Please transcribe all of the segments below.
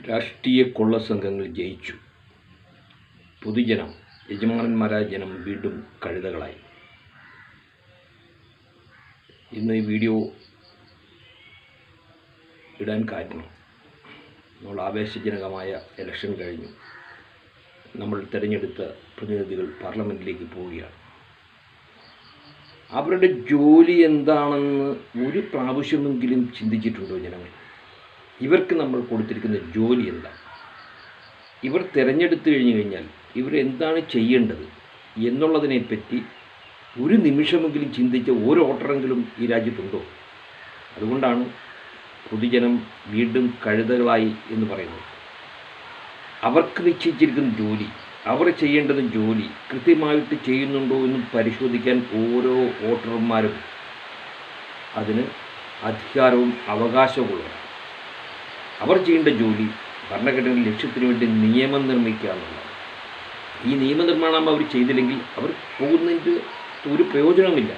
രാഷ്ട്രീയ കൊള്ള സംഘങ്ങൾ ജയിച്ചു. പൊതുജനം യജമാനന്മാരായ ജനം വീണ്ടും കഴുതകളായി. ഇന്ന് ഈ വീഡിയോ ഇടാൻ കാരണം നമ്മൾ ആവേശജനകമായ ഇലക്ഷൻ കഴിഞ്ഞു. നമ്മൾ തിരഞ്ഞെടുത്ത പ്രതിനിധികൾ പാർലമെന്റിലേക്ക് പോവുകയാണ്. അവരുടെ ജോലി എന്താണെന്ന് ഒരു പ്രാവശ്യമെങ്കിലും ചിന്തിച്ചിട്ടുണ്ടോ ജനങ്ങൾ? ഇവർക്ക് നമ്മൾ കൊടുത്തിരിക്കുന്ന ജോലി എന്താണ് ഇവർ തിരഞ്ഞെടുത്തു കഴിഞ്ഞു കഴിഞ്ഞാൽ ഇവരെന്താണ് ചെയ്യേണ്ടത് എന്നുള്ളതിനെപ്പറ്റി ഒരു നിമിഷമെങ്കിലും ചിന്തിച്ച ഒരു ഓട്ടറെങ്കിലും ഈ രാജ്യത്തുണ്ടോ? അതുകൊണ്ടാണ് പൊതുജനം വീണ്ടും കഴുതകളായി എന്ന് പറയുന്നത്. അവർക്ക് നിശ്ചയിച്ചിരിക്കുന്ന ജോലി അവർ ചെയ്യേണ്ടത് ജോലി കൃത്യമായിട്ട് ചെയ്യുന്നുണ്ടോ എന്ന് പരിശോധിക്കാൻ ഓരോ വോട്ടർമാരും അതിന് അധികാരവും അവകാശവുമുള്ളവരാണ്. അവർ ചെയ്യേണ്ട ജോലി ഭരണഘടന ലക്ഷ്യത്തിന് വേണ്ടി നിയമം നിർമ്മിക്കുക എന്നുള്ളതാണ്. ഈ നിയമനിർമ്മാണം അവർ ചെയ്തില്ലെങ്കിൽ അവർ പോകുന്നതിന്റെ ഒരു പ്രയോജനവുമില്ല.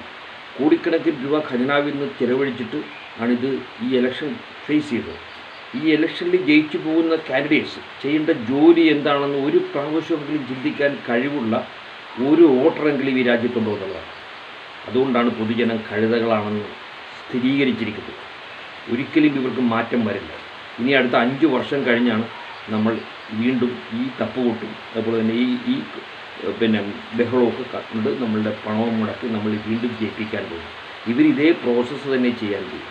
കോടിക്കണക്കിന് രൂപ ഖജനാവിൽ നിന്ന് ചിലവഴിച്ചിട്ട് ആണിത് ഈ ഇലക്ഷൻ ഫേസ് ചെയ്തത്. ഈ ഇലക്ഷനിൽ ജയിച്ചു പോകുന്ന കാൻഡിഡേറ്റ്സ് ചെയ്യേണ്ട ജോലി എന്താണെന്ന് ഒരു പ്രാവശ്യമെങ്കിലും ചിന്തിക്കാൻ കഴിവുള്ള ഒരു വോട്ടറെങ്കിലും ഈ രാജ്യത്തുണ്ടോ എന്നുള്ളതാണ്. അതുകൊണ്ടാണ് പൊതുജനം കഴുതകളാണെന്ന് സ്ഥിരീകരിച്ചിരിക്കുന്നത്. ഒരിക്കലും ഇവർക്ക് മാറ്റം വരില്ല. ഇനി അടുത്ത അഞ്ച് വർഷം കഴിഞ്ഞാണ് നമ്മൾ വീണ്ടും ഈ തപ്പ് തപ്പുകൊട്ടും അതുപോലെ തന്നെ ഈ ഈ പിന്നെ ബഹളമൊക്കെ കണ്ട് നമ്മളുടെ പണവും മുടക്കി നമ്മൾ വീണ്ടും ജയിപ്പിക്കാൻ പോകും. ഇവർ ഇതേ പ്രോസസ്സ് തന്നെ ചെയ്യാൻ പോകും.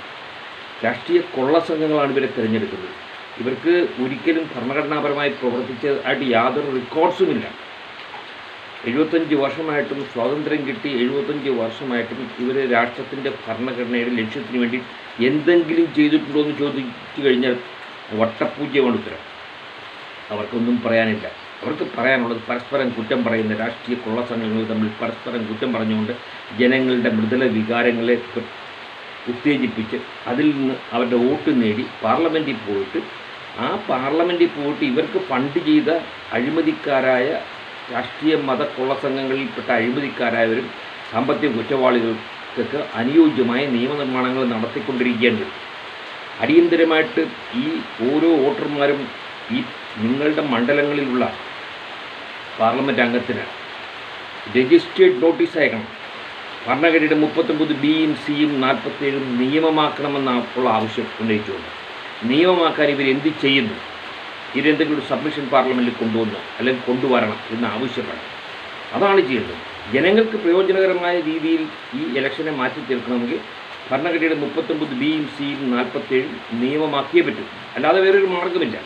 രാഷ്ട്രീയ കൊള്ള സംഘങ്ങളാണ് ഇവരെ തിരഞ്ഞെടുക്കുന്നത്. ഇവർക്ക് ഒരിക്കലും ഭരണഘടനാപരമായി പ്രവർത്തിച്ചതായിട്ട് യാതൊരു റെക്കോർഡ്സുമില്ല എഴുപത്തഞ്ച് വർഷമായിട്ടും സ്വാതന്ത്ര്യം കിട്ടി എഴുപത്തഞ്ച് വർഷമായിട്ടും ഇവർ രാഷ്ട്രത്തിന്റെ ഭരണഘടനയുടെ ലക്ഷ്യത്തിന് വേണ്ടി എന്തെങ്കിലും ചെയ്തിട്ടുണ്ടോ എന്ന് ചോദിച്ചു കഴിഞ്ഞാൽ വട്ടപൂജ്യമാണ് ഉത്തരം. അവർക്കൊന്നും പറയാനില്ല. അവർക്ക് പറയാനുള്ളത് പരസ്പരം കുറ്റം പറയുന്ന രാഷ്ട്രീയ കൊള്ളസംഘങ്ങൾ തമ്മിൽ പരസ്പരം കുറ്റം പറഞ്ഞുകൊണ്ട് ജനങ്ങളുടെ മൃദുല വികാരങ്ങളെ ഉത്തേജിപ്പിച്ച് അതിൽ നിന്ന് അവരുടെ വോട്ട് നേടി പാർലമെന്റിൽ പോയിട്ട് ആ പാർലമെന്റിൽ പോയിട്ട് ഇവർക്ക് ഫണ്ട് ചെയ്ത അഴിമതിക്കാരായ രാഷ്ട്രീയ മത കൊള്ളസംഘങ്ങളിൽപ്പെട്ട അഴിമതിക്കാരായവരും സാമ്പത്തിക കുറ്റവാളികൾക്കൊക്കെ അനുയോജ്യമായ നിയമനിർമ്മാണങ്ങൾ നടത്തിക്കൊണ്ടിരിക്കുകയാണ്. അടിയന്തരമായിട്ട് ഈ ഓരോ വോട്ടർമാരും ഈ നിങ്ങളുടെ മണ്ഡലങ്ങളിലുള്ള പാർലമെന്റ് അംഗത്തിന് രജിസ്റ്റേർഡ് നോട്ടീസ് അയക്കണം. ഭരണഘടനയുടെ മുപ്പത്തൊമ്പത് ബിയും സിയും നാൽപ്പത്തേഴും നിയമമാക്കണമെന്ന ഉള്ള ആവശ്യം ഉന്നയിച്ചുകൊണ്ട്. നിയമമാക്കാൻ ഇവർ എന്ത് ചെയ്യുന്നു? ഇവരെന്തെങ്കിലും ഒരു സബ്മിഷൻ പാർലമെന്റിൽ കൊണ്ടുവന്നു അല്ലെങ്കിൽ കൊണ്ടുവരണം എന്ന് ആവശ്യപ്പെടണം. അതാണ് ചെയ്യുന്നത്. ജനങ്ങൾക്ക് പ്രയോജനകരമായ രീതിയിൽ ഈ ഇലക്ഷനെ മാറ്റി തീർക്കണമെങ്കിൽ ഭരണഘടനയുടെ മുപ്പത്തൊമ്പത് ബിയും സിയും നാൽപ്പത്തേഴും നിയമമാക്കിയേ പറ്റും. അല്ലാതെ വേറൊരു മാർഗമില്ല.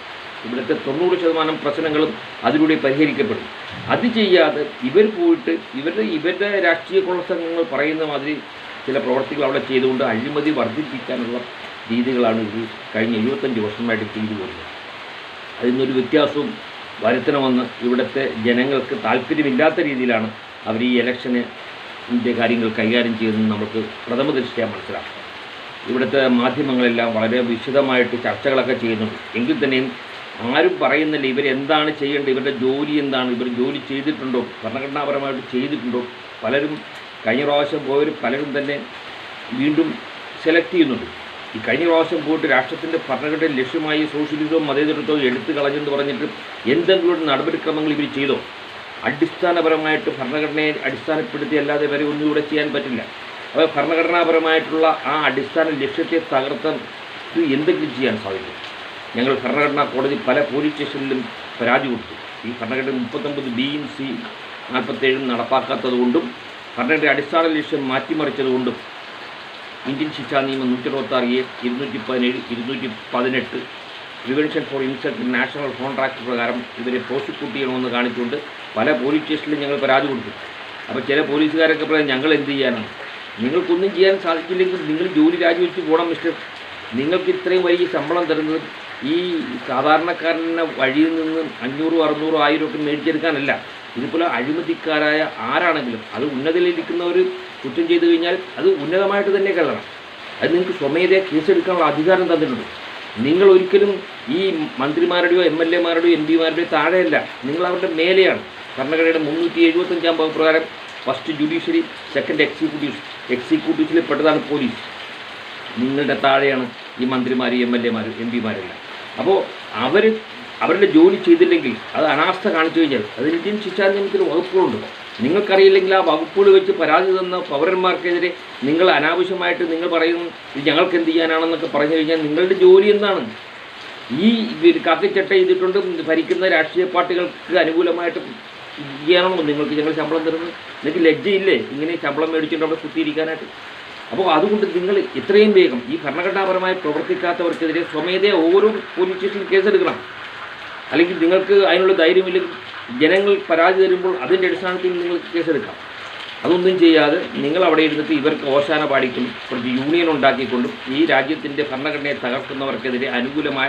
ഇവിടുത്തെ തൊണ്ണൂറ് ശതമാനം പ്രശ്നങ്ങളും അതിലൂടെ പരിഹരിക്കപ്പെടും. അത് ചെയ്യാതെ ഇവർ പോയിട്ട് ഇവരുടെ ഇവരുടെ രാഷ്ട്രീയ കൊള്ളസംഘങ്ങൾ പറയുന്ന മാതിരി ചില പ്രവർത്തികൾ അവിടെ ചെയ്തുകൊണ്ട് അഴിമതി വർദ്ധിപ്പിക്കാനുള്ള രീതികളാണ് ഇത് കഴിഞ്ഞ എഴുപത്തഞ്ച് വർഷമായിട്ട് ചെയ്തു വരുന്നത് അതിനൊരു വ്യത്യാസവും വരുത്തണമെന്ന് ഇവിടുത്തെ ജനങ്ങൾക്ക് താല്പര്യമില്ലാത്ത രീതിയിലാണ് അവർ ഈ ഇലക്ഷന് ഇതിന്റെ കാര്യങ്ങൾ കൈകാര്യം ചെയ്യുന്നത് നമുക്ക് പ്രഥമ ദൃഷ്ടിയാൽ മനസ്സിലാക്കാം ഇവിടുത്തെ മാധ്യമങ്ങളെല്ലാം വളരെ വിശദമായിട്ട് ചർച്ചകളൊക്കെ ചെയ്യുന്നുണ്ട്. എങ്കിൽ തന്നെയും ആരും പറയുന്നില്ല ഇവരെന്താണ് ചെയ്യേണ്ടത് ഇവരുടെ ജോലി എന്താണ് ഇവർ ജോലി ചെയ്തിട്ടുണ്ടോ ഭരണഘടനാപരമായിട്ട് ചെയ്തിട്ടുണ്ടോ. പലരും കഴിഞ്ഞ പ്രാവശ്യം പോയവർ പലരും തന്നെ വീണ്ടും സെലക്ട് ചെയ്യുന്നുണ്ട്. ഈ കഴിഞ്ഞ പ്രാവശ്യം പോയിട്ട് രാഷ്ട്രത്തിന്റെ ഭരണഘടന ലക്ഷ്യമായി സോഷ്യലിസവും മതേതരത്വവും എടുത്തു കളഞ്ഞെന്ന് പറഞ്ഞിട്ട് എന്തെങ്കിലും നടപടിക്രമങ്ങൾ ഇവർ ചെയ്തോ? അടിസ്ഥാനപരമായിട്ട് ഭരണഘടനയെ അടിസ്ഥാനപ്പെടുത്തി അല്ലാതെ വരെ ഒന്നും ചെയ്യാൻ പറ്റില്ല. അപ്പോൾ ഭരണഘടനാപരമായിട്ടുള്ള ആ അടിസ്ഥാന ലക്ഷ്യത്തെ തകർത്താൻ എന്തെങ്കിലും ചെയ്യാൻ സാധിക്കും. ഞങ്ങൾ ഭരണഘടനാ കോടതി പല പോലീസ് സ്റ്റേഷനിലും പരാതി കൊടുത്തു. ഈ ഭരണഘടന മുപ്പത്തൊമ്പത് ബിയും സി നാൽപ്പത്തേഴും നടപ്പാക്കാത്തതുകൊണ്ടും ഭരണഘടന അടിസ്ഥാന ലക്ഷ്യം മാറ്റിമറിച്ചതുകൊണ്ടും ഇന്ത്യൻ ശിക്ഷാ നിയമം നൂറ്റി അറുപത്താറ് എ ഇരുന്നൂറ്റി പതിനേഴ് ഇരുന്നൂറ്റി പതിനെട്ട് prevention for insect national contract പ്രകാരം ഇവരെ പ്രോസിക്യൂട്ട് ചെയ്യണമെന്ന് കാണിച്ചുകൊണ്ട് പല പോലീസ് സ്റ്റേഷനിലും ഞങ്ങൾ പരാതി കൊടുത്തു. അപ്പോൾ ചില പോലീസുകാരൊക്കെ പറയാം ഞങ്ങൾ എന്ത് ചെയ്യാനാണ്? നിങ്ങൾക്കൊന്നും ചെയ്യാൻ സാധിച്ചില്ലെങ്കിൽ നിങ്ങൾ ജോലി രാജിവെച്ച് പോകണം മിസ്റ്റർ. നിങ്ങൾക്ക് ഇത്രയും വലിയ ശമ്പളം തരുന്നത് ഈ സാധാരണക്കാരനെ വഴിയിൽ നിന്ന് അഞ്ഞൂറും അറുന്നൂറും ആയിരം ഒക്കെ മേടിച്ചെടുക്കാനല്ല. ഇതുപോലെ അഴിമതിക്കാരായ ആരാണെങ്കിലും അത് ഉന്നതയിലിരിക്കുന്നവർ കുറ്റം ചെയ്തു കഴിഞ്ഞാൽ അത് ഉന്നതമായിട്ട് തന്നെ കരുതണം അത് നിങ്ങൾക്ക് സ്വമേധയാ കേസെടുക്കാനുള്ള അധികാരം തന്നിട്ടുണ്ട്. നിങ്ങൾ ഒരിക്കലും ഈ മന്ത്രിമാരുടെയോ എം എൽ എമാരുടെയോ എം പിമാരുടെയോ താഴെയല്ല. നിങ്ങൾ അവരുടെ മേലെയാണ്. ഭരണഘടനയുടെ മുന്നൂറ്റി എഴുപത്തഞ്ചാം വകുപ്പ് പ്രകാരം ഫസ്റ്റ് ജുഡീഷ്യറി സെക്കൻഡ് എക്സിക്യൂട്ടീവ് എക്സിക്യൂട്ടീവ്സിൽ പെട്ടതാണ് പോലീസ് നിങ്ങളുടെ താഴെയാണ് ഈ മന്ത്രിമാർ എം എൽ എമാർ എം പിമാരെല്ലാം. അപ്പോൾ അവർ അവരുടെ ജോലി ചെയ്തില്ലെങ്കിൽ അത് അനാസ്ഥ കാണിച്ചു കഴിഞ്ഞാൽ അത് ഇന്ത്യൻ ശിക്ഷാ നിയമത്തിൽ വകുപ്പുകളുണ്ട്. നിങ്ങൾക്കറിയില്ലെങ്കിൽ ആ വകുപ്പുകൾ വെച്ച് പരാതി തന്ന പൗരന്മാർക്കെതിരെ നിങ്ങൾ അനാവശ്യമായിട്ട് നിങ്ങൾ പറയുന്നു ഇത് ഞങ്ങൾക്ക് എന്ത് ചെയ്യാനാണെന്നൊക്കെ പറഞ്ഞു കഴിഞ്ഞാൽ നിങ്ങളുടെ ജോലി എന്താണ്? ഈ കത്തിച്ചട്ട ചെയ്തിട്ടുണ്ട് ഭരിക്കുന്ന രാഷ്ട്രീയ പാർട്ടികൾക്ക് അനുകൂലമായിട്ട് ചെയ്യാനാണോ നിങ്ങൾക്ക് ഞങ്ങൾ ശമ്പളം തരുന്നത്? നിങ്ങൾക്ക് ലജ്ജയില്ലേ? ഇങ്ങനെ ശമ്പളം മേടിച്ചുകൊണ്ട് അവിടെ കുത്തിയിരിക്കാനായിട്ട്. അപ്പോൾ അതുകൊണ്ട് നിങ്ങൾ എത്രയും വേഗം ഈ ഭരണഘടനാപരമായി പ്രവർത്തിക്കാത്തവർക്കെതിരെ സ്വമേധയ ഓരോ പോലീസ് സ്റ്റേഷനിൽ കേസെടുക്കണം. അല്ലെങ്കിൽ നിങ്ങൾക്ക് അതിനുള്ള ധൈര്യമില്ലെങ്കിൽ ജനങ്ങൾ പരാതി തരുമ്പോൾ അതിന്റെ അടിസ്ഥാനത്തിൽ നിങ്ങൾക്ക് കേസെടുക്കാം അതൊന്നും ചെയ്യാതെ നിങ്ങൾ അവിടെ ഇരുന്നിട്ട് ഇവർക്ക് ഓശാന പാടിക്കും കുറച്ച് യൂണിയൻ ഉണ്ടാക്കിക്കൊണ്ടും ഈ രാജ്യത്തിന്റെ ഭരണഘടനയെ തകർക്കുന്നവർക്കെതിരെ അനുകൂലമായ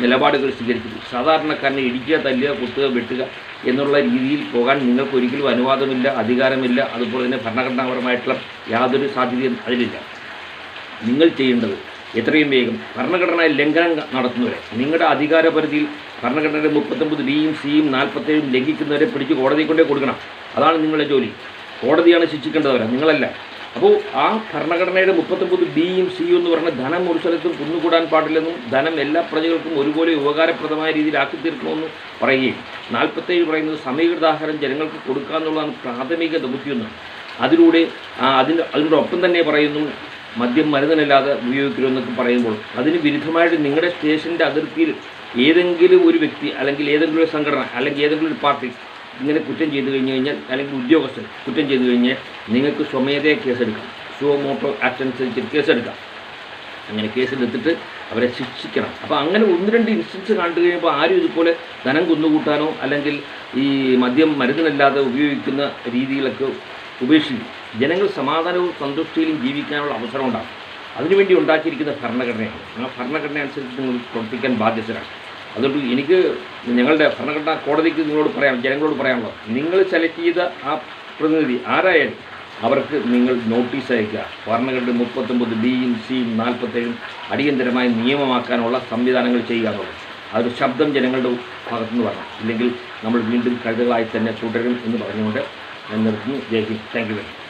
നിലപാടുകൾ സ്വീകരിക്കുന്നു സാധാരണക്കാരനെ ഇടിക്കുക തല്ലുക കുത്തുക വെട്ടുക എന്നുള്ള രീതിയിൽ പോകാൻ നിങ്ങൾക്ക് ഒരിക്കലും അനുവാദമില്ല അധികാരമില്ല. അതുപോലെ തന്നെ ഭരണഘടനാപരമായിട്ടുള്ള യാതൊരു സാധ്യതയും അതിലില്ല. നിങ്ങൾ ചെയ്യേണ്ടത് എത്രയും വേഗം ഭരണഘടനാ ലംഘനം നടത്തുന്നവരെ നിങ്ങളുടെ അധികാര പരിധിയിൽ ഭരണഘടനയുടെ മുപ്പത്തൊമ്പത് ബിയും സിയും നാൽപ്പത്തേഴും ലംഘിക്കുന്നവരെ പിടിച്ച് കോടതി കൊണ്ടേ കൊടുക്കണം. അതാണ് നിങ്ങളുടെ ജോലി. കോടതിയാണ് ശിക്ഷിക്കേണ്ടവരെ നിങ്ങളല്ല. അപ്പോൾ ആ ഭരണഘടനയുടെ മുപ്പത്തൊമ്പത് ബിയും സിയും എന്ന് പറഞ്ഞ ധനം ഒരു സ്ഥലത്തും കുന്നുകൂടാൻ പാടില്ലെന്നും ധനം എല്ലാ പ്രജകൾക്കും ഒരുപോലെ ഉപകാരപ്രദമായ രീതിയിൽ ആക്കി തീർക്കണമെന്നും പറയുകയും നാൽപ്പത്തേഴ് പറയുന്നത് സമീകൃതാഹാരം ജനങ്ങൾക്ക് കൊടുക്കുക എന്നുള്ളതാണ് പ്രാഥമിക ദൗത്യം അതിലൂടെ അതിന് ഒപ്പം തന്നെ പറയുന്നു മദ്യം മരുന്നിനല്ലാതെ ഉപയോഗിക്കരുതെന്നൊക്കെ പറയുമ്പോൾ അതിന് വിരുദ്ധമായിട്ട് നിങ്ങളുടെ സ്റ്റേഷന്റെ അതിർത്തിയിൽ ഏതെങ്കിലും ഒരു വ്യക്തി അല്ലെങ്കിൽ ഏതെങ്കിലും ഒരു സംഘടന അല്ലെങ്കിൽ ഏതെങ്കിലും ഒരു പാർട്ടി ഇങ്ങനെ കുറ്റം ചെയ്തു കഴിഞ്ഞു കഴിഞ്ഞാൽ അല്ലെങ്കിൽ ഉദ്യോഗസ്ഥൻ കുറ്റം ചെയ്തു കഴിഞ്ഞാൽ നിങ്ങൾക്ക് സ്വമേധയാ കേസെടുക്കാം. ഷോ മോട്ടോ ആക്ട് അനുസരിച്ച് കേസെടുക്കാം. അങ്ങനെ കേസിലെടുത്തിട്ട് അവരെ ശിക്ഷിക്കണം. അപ്പോൾ അങ്ങനെ ഒന്ന് രണ്ട് ഇൻസ്റ്റൻസ് കണ്ടു കഴിയുമ്പോൾ ആരും ഇതുപോലെ ധനം കുന്നുകൂട്ടാനോ അല്ലെങ്കിൽ ഈ മദ്യം മരുന്നിനല്ലാതെ ഉപയോഗിക്കുന്ന രീതികളൊക്കെ ഉപേക്ഷിക്കും. ജനങ്ങൾ സമാധാനവും സന്തുഷ്ടിയിലും ജീവിക്കാനുള്ള അവസരം ഉണ്ടാകും. അതിനുവേണ്ടി ഉണ്ടാക്കിയിരിക്കുന്ന ഭരണഘടനയാണ്. ആ ഭരണഘടന അനുസരിച്ച് നിങ്ങൾ പ്രവർത്തിക്കാൻ ബാധ്യസ്ഥരാണ്. അതുകൊണ്ട് എനിക്ക് ഞങ്ങളുടെ ഭരണഘടനാ കോടതിക്ക് നിങ്ങളോട് പറയാം ജനങ്ങളോട് പറയാനുള്ളത് നിങ്ങൾ സെലക്ട് ചെയ്ത ആ പ്രതിനിധി ആരായാലും അവർക്ക് നിങ്ങൾ നോട്ടീസ് അയക്കുക ഭരണഘടന മുപ്പത്തൊമ്പത് ബിയും സിയും നാൽപ്പത്തേഴും അടിയന്തരമായി നിയമമാക്കാനുള്ള സംവിധാനങ്ങൾ ചെയ്യുക എന്നുള്ളത്. അതൊരു ശബ്ദം ജനങ്ങളുടെ ഭാഗത്തുനിന്ന് വരണം. ഇല്ലെങ്കിൽ നമ്മൾ വീണ്ടും കഴുതകളായി തന്നെ തുടരും എന്ന് പറഞ്ഞുകൊണ്ട് നിർത്തുന്നു. ജയ് താങ്ക് യു വെരി മച്ച്